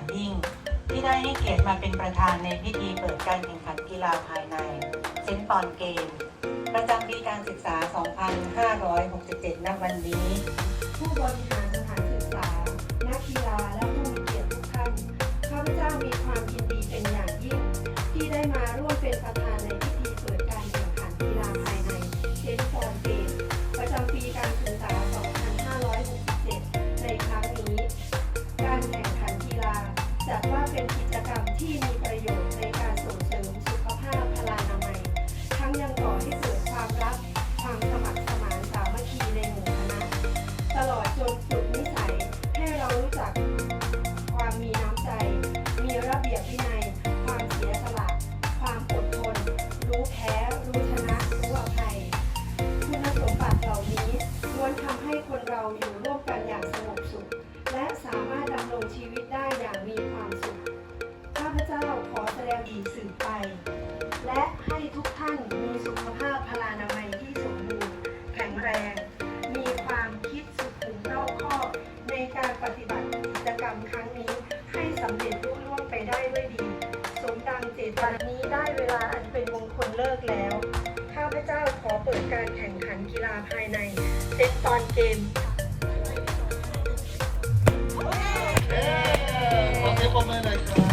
อย่างยิ่ง ที่ได้ให้เกียรติมาเป็นประธานในพิธีเปิดการแข่งขันกีฬาภายในเซนต์ปอนเกม ประจำปีการศึกษา 2567 ณ วันนี้ ผู้บริหาร วันนี้ได้เวลาอันเป็นมงคลเลิกแล้ว ข้าพเจ้าขอเปิดการแข่งขันกีฬาภายใน เซตตอนเกมขอเสียงปรบมือหน่อยครับ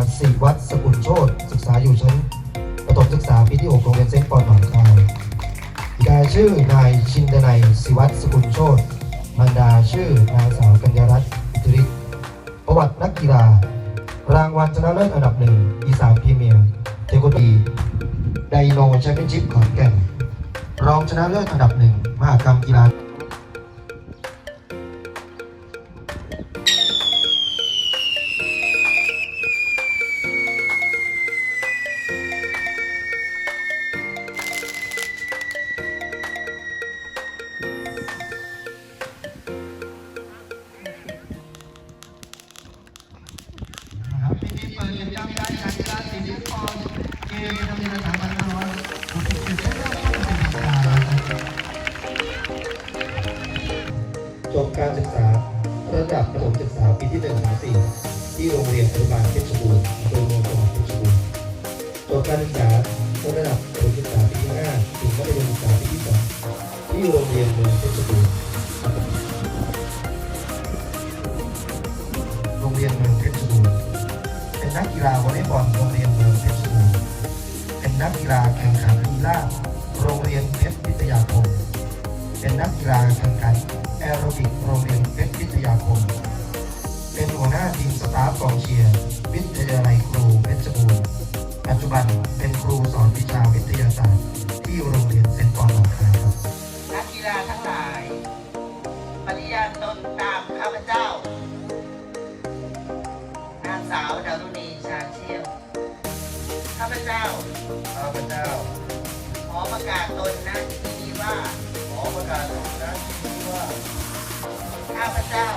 าภาศิวัฒน์สกุลโชตศึกษาอยู่ชั้นประถมศึกษาปีที่6โรงเรียนเซนต์ปอนหนองคายบิดาชื่อนายชินดนัยศิวัฒน์สกุลโชตมารดาชื่อนางสาวกัญญารัตน์อิทธิฤทธิ์ประวัตินักกีฬารางวัลชนะเลิศอันดับหนึ่งอีสานพรีเมียร์เทควันโดไดโนแชมเปี้ยนชิพขอนแก่นรองชนะเลิศอันดับหนึ่งมหากรรมกีฬา การศึกษาระดับประถมศึกษาปีที่ห้าถึงมัธยมศึกษาปีที่สองที่โรงเรียนเมืองเพชรบูรณ์โรงเรียนเมืองเพชรบูรณ์เป็นนักกีฬาวอลเลย์บอลโรงเรียนเมืองเพชรบูรณ์เป็นนักกีฬาแข่งขันลีลาโรงเรียนเพชรวิทยาคม เป็นนักกีฬาแข่งขันแอโรบิกโรงเรียนเพชรวิทยาคม เป็นหัวหน้าทีมสตาฟกองเชียร์วิทยาลัย บันเป็นครูสอนวิชาวิทยาศาสตร์ ที่โรงเรียนเซนต์ปอนหนองคายครับนักกีฬาทั้งหลายปฏิญาณตนตามข้าพเจ้านางสาวดารุณีชาญเชี่ยวข้าพเจ้าข้าพเจ้า ขอประกาศตนณที่นี้ว่า ขอประกาศตนนะที่นี้ว่าข้าพเจ้า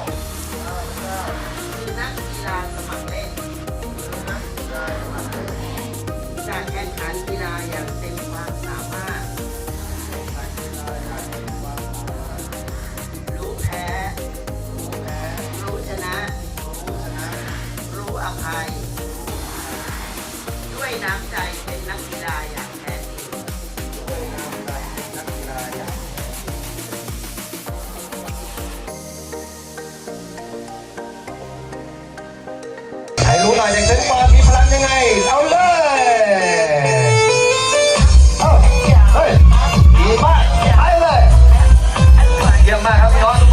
ข้าพเจ้าคือนักกีฬาสมัครเล่น จะแข่งขันกีฬาอย่างเต็มความสามารถ รู้แพ้รู้แพ้รู้ชนะรู้ชนะ รู้อภัย ด้วยน้ำใจเป็นนักกีฬาอย่างแท้จริงด้วยน้ำใจเป็นนักกีฬาอย่างให้รู้หน่อยเด็กเซนปอนมีพลังยังไง เอาเลย มากครับพี่น้องทุกมา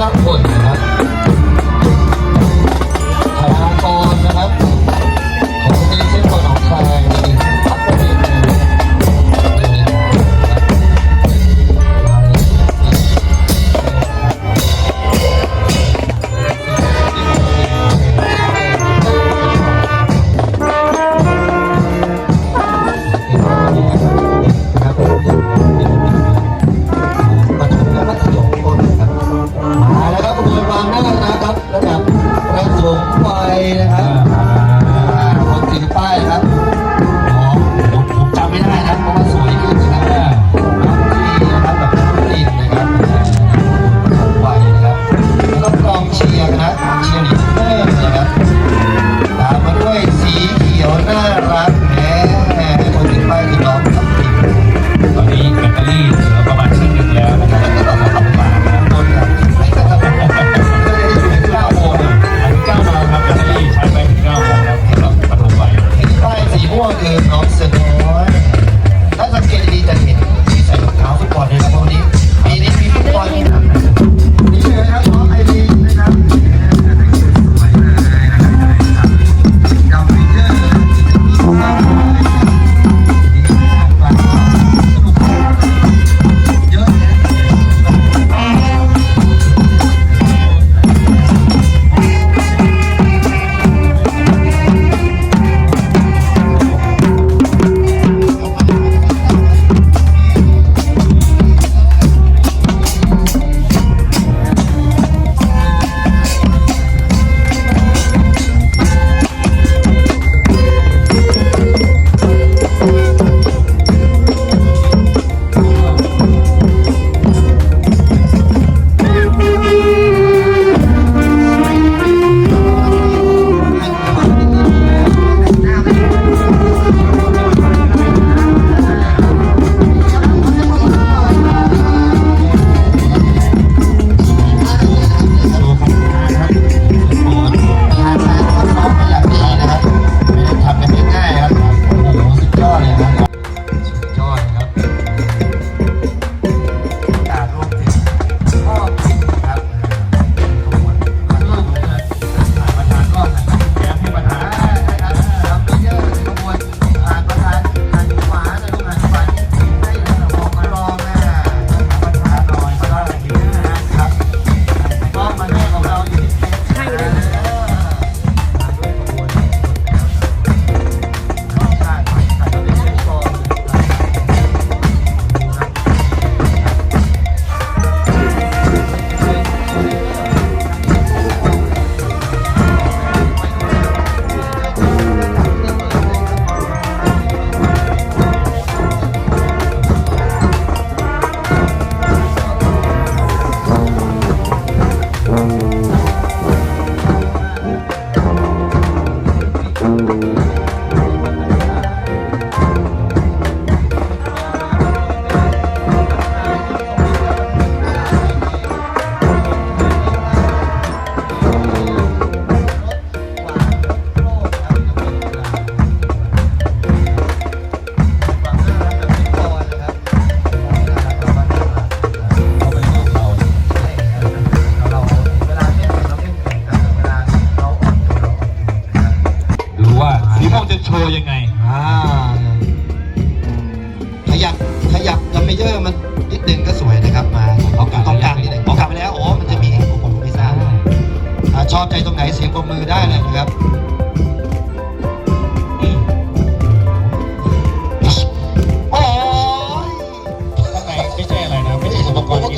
วัชรพลนะครับ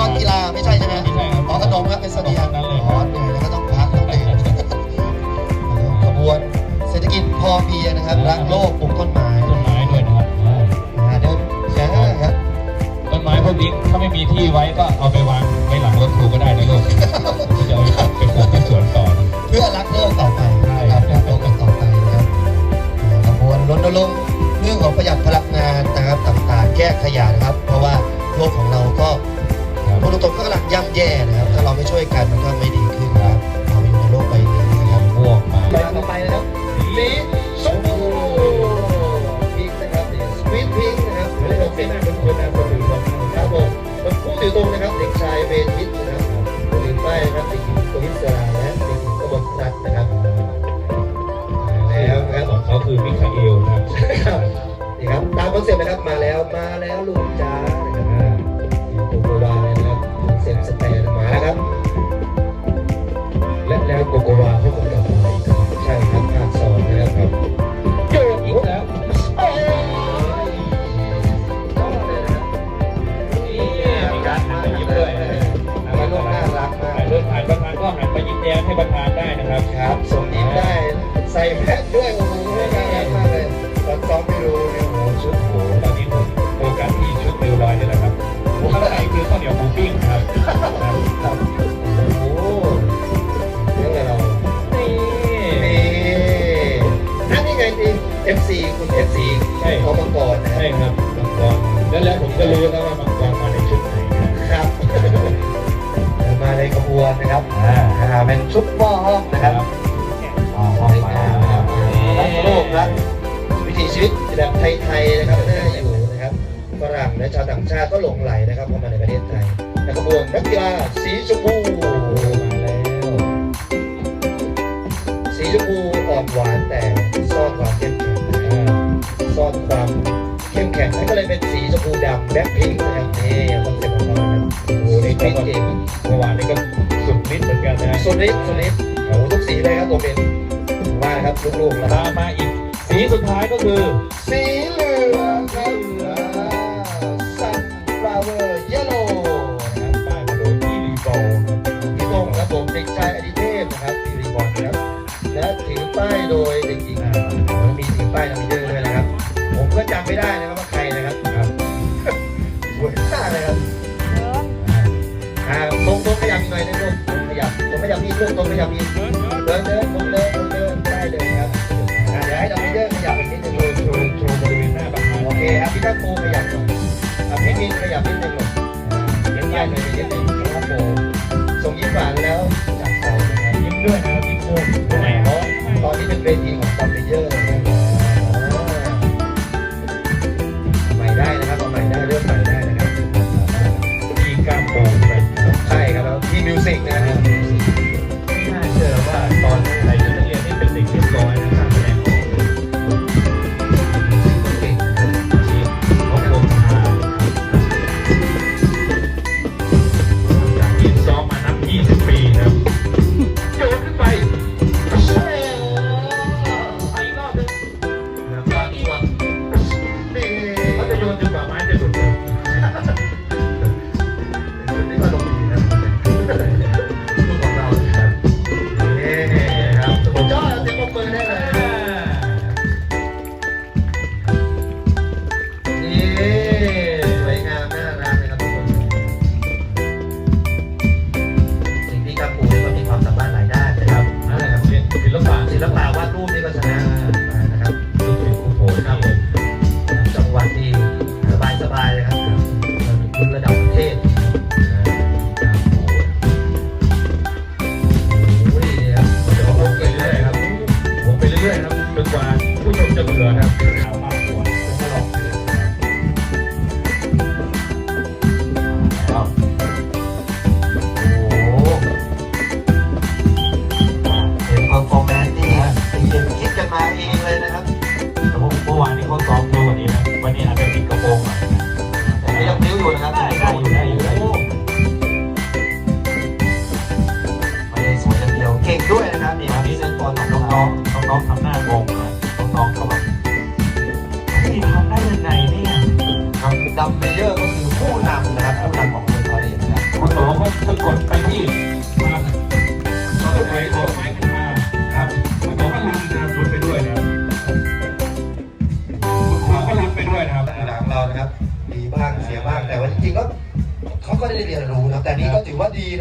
อนกีฬาไม่ใช่ใช่ไหมใช่ครับ ขอขนมครับเป็นเสบียงอ๋อเหนื่อยแล้วก็ต้องพักต้องเตะขบวนเศรษฐกิจพอเพียงนะครับ รักโลกปลูกต้นไม้ต้นไม้ด้วยนะครับอ่านเดี๋ช้าครับต้นไม้พวกนี้ถ้าไม่มีที่ไว้ก็เอาไปวางไว้หลังรถครูก็ได้นะลูกก็จะเอาไปปลูกที่สวนต่อ เพื่อรักโลกต่อไปนะครับรักโลกกันต่อไปนะครับขบวนรณรงค์เรื่องของประหยัดพลังงานนะครับต่างๆ แก้ขยะนะครับ เพราะว่าโลกของเราก็ พูดตรงๆก็กำลังย่ำแย่นะครับ ถ้าเราไม่ช่วยกันมันก็ไม่ดีขึ้นครับ เราอยู่ในโลกใบนี้นะครับพวกมาไปต่อไปนะครับสีสซูพิงนะครับสวีทพิงนะครับหรือเราเป็นอะเป็นคนอะไรคนหนึ่งของครับผมมันพูดอยู่ตรงนะครับเด็กชายเบนทิสนะครับคนอื่นไปนะครับเด็กหญิงโกวิสราและเด็กหญิงกบฏรัตนะครับแล้วนะครับของเขาคือมิคาเอลนะครับนี่ครับตามคอนเซ็ปต์นะครับมาแล้วมาแล้วลุง หลงไหลนะครับเข้ามาในประเทศไทยในขบวนนักกีฬาสีชมพูสีชมพูอ่อนหวานแต่ซ่อนความเข้มแข็งซ่อนความเข้มแข็งนั่นก็เลยเป็นสีชมพูดำแบ็คพิงค์นะครับนี่คอนเซ็ปต์ของเรานะครับโอ้โหนี่ก็เก่งเมื่อวานนี่ก็สุดฤทธิ์เหมือนกันนะสุดฤทธิ์สุดฤทธิ์โอ้โหทุกสีเลยครับตัวเป็นมาครับลูกๆนะครับมาอีก สีสุดท้ายก็คือ สีเหลื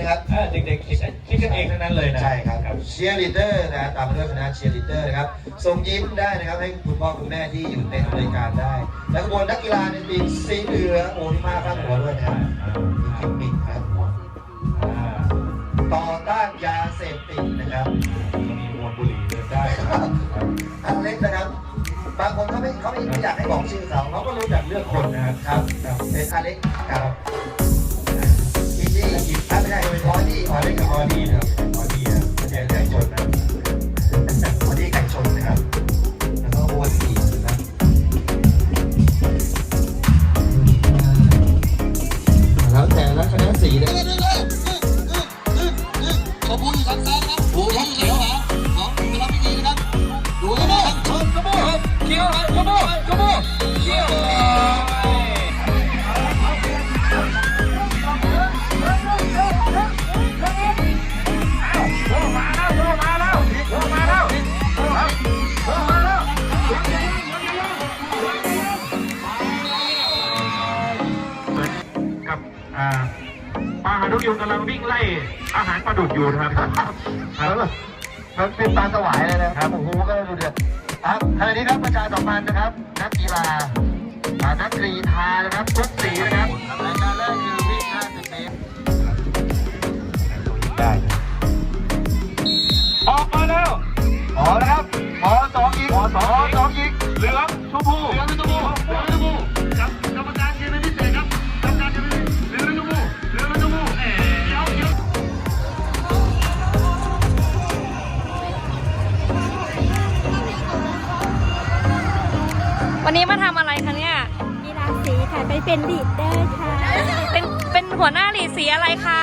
ะครับเด็กๆคิดคิดกันเองทั้งนั้นเลยนะใช่ครับเชียร์ลีดเดอร์นะตามด้วยคณะเชียร์ลีดเดอร์นะครับส่งยิ้มได้นะครับให้คุณพ่อคุณแม่ที่อยู่ในรายการได้ และขบวนนักกีฬาในปีกสีเหลืองโหนี่มาข้างหัวด้วยนะครับมีกิมมิคครับต่อต้านยาเสพติดนะครับมีมวลบุหรี่เดินได้อันเล็กนะครับบางคนเขาไม่เขาไม่อยากให้บอกชื่อเขาเขาก็รู้จักเลือกคนนะครับเป็นอันเล็กครับ Alex Bonnie. เป็นดีดเดอร์ค่ะเป็นเป็นหัวหน้าหลีสีอะไรคะ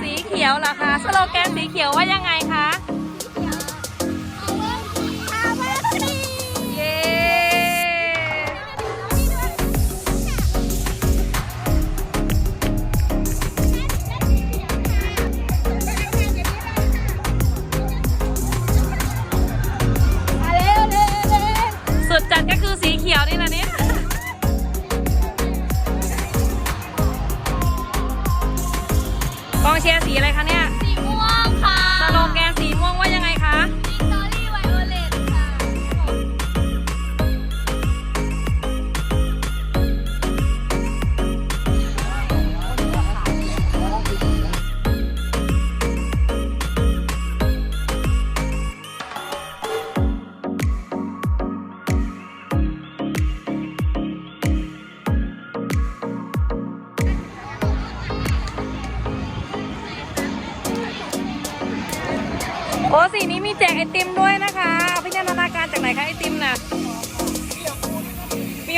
สีเขียวเหรอคะ สโลแกนสีเขียวว่ายังไงคะ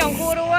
想哭的กู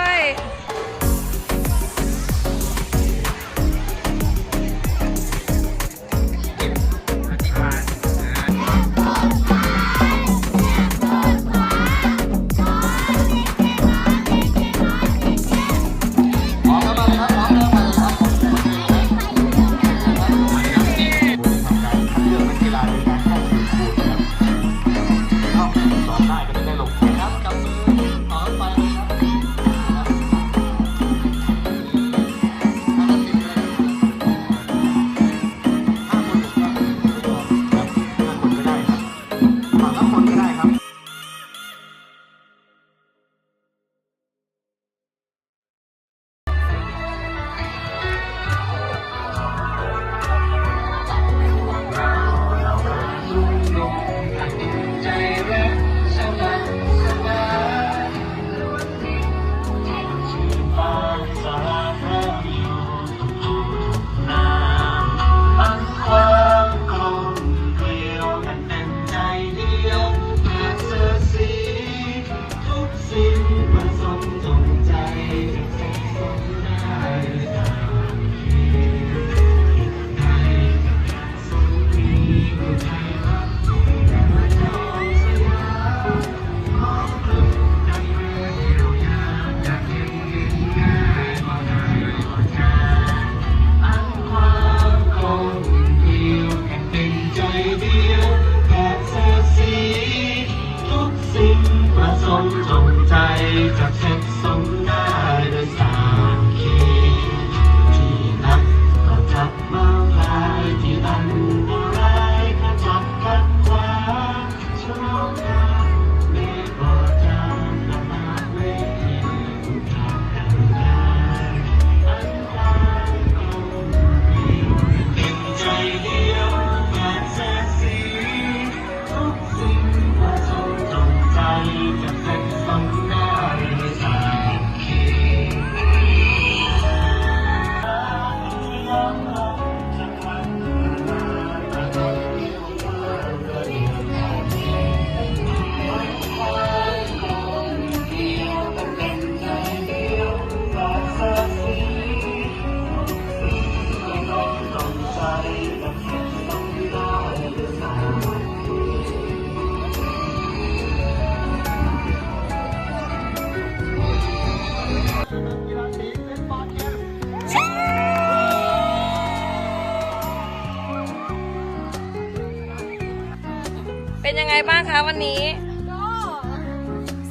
วันนี้ก็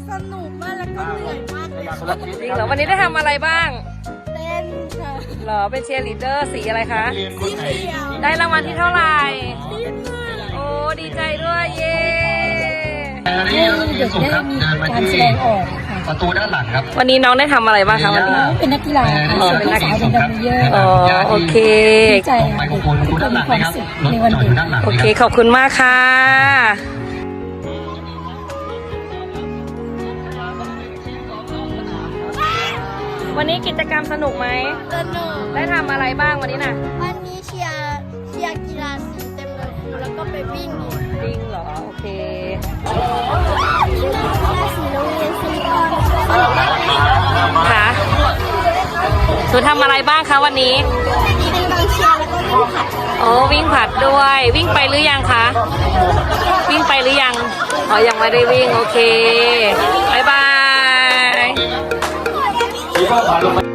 สนุกมากแล้วก็เหนื่อยมากเลยค่ะจริงเหรอวันนี้ได้ทำอะไรบ้างเต้นค่ะเหรอเป็นเชียร์ลีดเดอร์สีอะไรคะ สีเขียวได้รางวัลที่เท่าไหร่ ดีมากโอ้ดีใจด้วยเย้เด็กได้มีการแสดงออกประตูด้านหลังครับวันนี้น้องได้ทำอะไรบ้างคะวันนี้เป็นนักกีฬาค่ะอ๋อเป็นนักกีฬาอ๋อโอเคใจไมโครโฟนประตูด้านหลังนะครับรถจอดอยู่ด้านหลังโอนะเคครับขอบคุณมากค่ะ วันนี้กิจกรรมสนุกไหม สนุก ได้ทำอะไรบ้างวันนี้น่ะวันนี้เชียร์เชียร์กีฬาสีเต็มเลยครูแล้วก็ไปวิ่งอีกจริงเหรอ โอเคกีฬาสีโรงเรียนสีตอนค่ะหนูทำอะไรบ้างคะวันนี้ เป็นกองเชียร์แล้วก็วิ่งผัดโอ้วิ่งผลัดด้วย วิ่งไปหรือยังคะ วิ่งไปหรือยัง อ๋อ ยังไม่ได้วิ่ง โอเคบายบาย 没办法了吗？